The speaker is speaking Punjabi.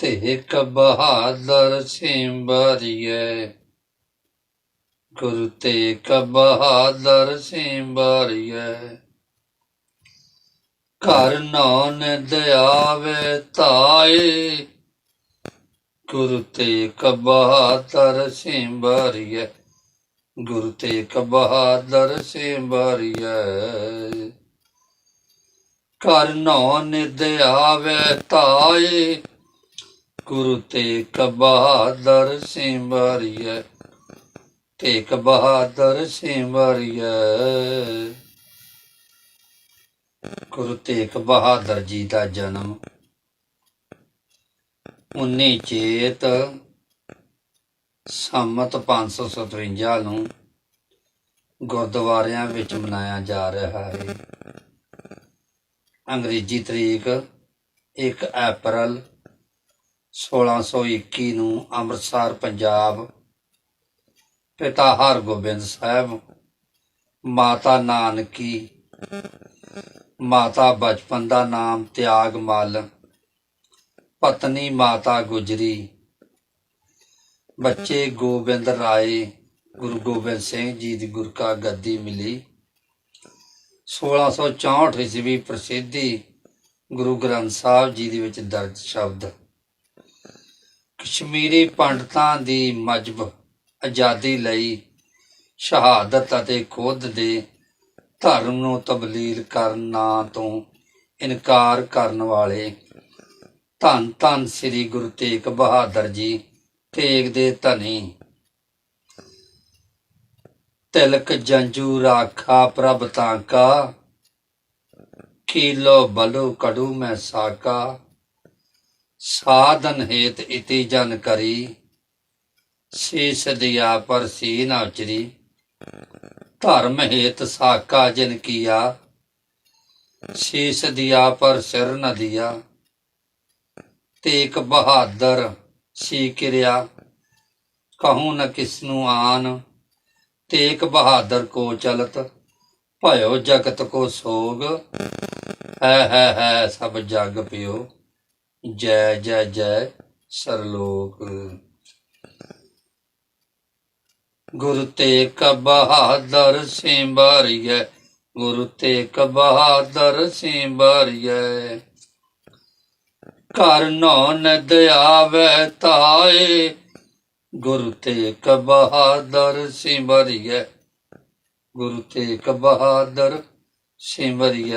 ਤੇ ਤੇਕ ਬਹਾਦਰ ਸਿੰਬਰੀਏ। ਗੁਰੂ ਤੇਕ ਬਹਾਦਰ ਸਿੰਬਰੀਏ। ਘਰ ਨਾਨ ਦਇਆਵੇ ਤਾਏ। ਗੁਰੂ ਤੇ ਤੇਕ ਬਹਾਦਰ ਸਿੰਬਰੀਏ। ਗੁਰੂ ਤੇਗ ਬਹਾਦਰ ਸਿੰਬਰੀਏ। ਕਰ ਨੋ ਨਿਦ ਆਵੇ ਤਾਏ। ਗੁਰੂ ਤੇਗ ਬਹਾਦਰ ਸਿੰਬਰੀਏ ਤੇਗ ਬਹਾਦਰ ਸਿੰਬਰੀਏ ਗੁਰੂ ਤੇਗ ਬਹਾਦਰ ਜੀ ਦਾ ਜਨਮ 19 ਚੇਤ ਸੰਮਤ 557 ਨੂੰ ਗੁਰਦੁਆਰਿਆਂ ਵਿੱਚ ਮਨਾਇਆ ਜਾ ਰਿਹਾ ਹੈ। ਅੰਗਰੇਜ਼ੀ ਤਰੀਕ 1 ਅਪ੍ਰੈਲ 1621 ਨੂੰ ਅੰਮ੍ਰਿਤਸਰ, ਪੰਜਾਬ, ਪਿਤਾ ਹਰਗੋਬਿੰਦ ਸਾਹਿਬ, ਮਾਤਾ ਨਾਨਕੀ, ਮਾਤਾ ਬਚਪਨ ਦਾ ਨਾਮ ਤਿਆਗ ਮਲ, ਪਤਨੀ ਮਾਤਾ ਗੁਜਰੀ, ਬੱਚੇ ਗੋਬਿੰਦ ਰਾਏ, ਗੁਰੂ ਗੋਬਿੰਦ ਸਿੰਘ ਜੀ ਦੀ ਗੁਰਕਾ ਗੱਦੀ ਮਿਲੀ। 1664 ਈਸਵੀ ਪ੍ਰਸਿੱਧੀ ਗੁਰੂ ਗ੍ਰੰਥ ਸਾਹਿਬ ਜੀ ਦੇ ਵਿੱਚ ਦਰਜ ਸ਼ਬਦ। ਕਸ਼ਮੀਰੀ ਪੰਡਤਾਂ ਦੀ ਮਜਬ ਆਜ਼ਾਦੀ ਲਈ ਸ਼ਹਾਦਤ ਅਤੇ ਖੁਦ ਦੇ ਧਰਮ ਨੂੰ ਤਬਲੀਲ ਕਰਨਾ ਤੋਂ ਇਨਕਾਰ ਕਰਨ ਵਾਲੇ ਧੰਨ ਧੰਨ ਸ੍ਰੀ ਗੁਰੂ ਤੇਗ ਬਹਾਦਰ ਜੀ ਤੇਗ ਦੇ ਧਨੀ। ਤਿਲਕ ਜੰਜੂ ਰਾਖਾ ਪ੍ਰਭ ਤਾਂਕਾ ਕੀਲੋ ਬਲੂ ਕੜੂ ਮੈਂ ਸਾਕਾ। ਸਾਧਨ ਹੇਤ ਇਤੀ ਜਨ ਕਰੀ, ਸੀਸ ਦਿਆ ਪਰ ਸੀ ਨਾ ਉਚਰੀ ਧਰਮ ਹੇਤ ਸਾਕਾ ਜਿਨ ਕੀਆ, ਸੀਸ ਦਿਆ ਪਰ ਸਿਰ ਨ ਦਿਆ। ਤੇਕ ਬਹਾਦਰ ਸੀ ਕਿਰਿਆ, ਕਹੂੰ ਨ ਕਿਸਨੂੰ ਆਨ। ਤੇਕ ਬਹਾਦਰ ਕੋ ਚਲਤ, ਭਇਓ ਜਗਤ ਕੋ ਸੋਗ। ਹੈ ਹੈ ਹੈ ਸਭ ਜਗ ਪਿਓ। ਜੈ ਜੈ ਜੈ, ਸਰਲੋਕ। ਗੁਰੂ ਤੇਗ ਬਹਾਦਰ ਸਿੰਬਾਰੀਐ ਗੁਰੂ ਤੇਗ ਬਹਾਦਰ ਸਿੰਬਾਰੀਐ ਘਰ ਨੋ ਨਦ ਆਵੇ ਤਾਏ, ਗੁਰੂ ਤੇਗ ਬਹਾਦਰ ਸਿਮਰਿਐ ਗੁਰੂ ਤੇਗ ਬਹਾਦਰ ਸਿਮਰਿਐ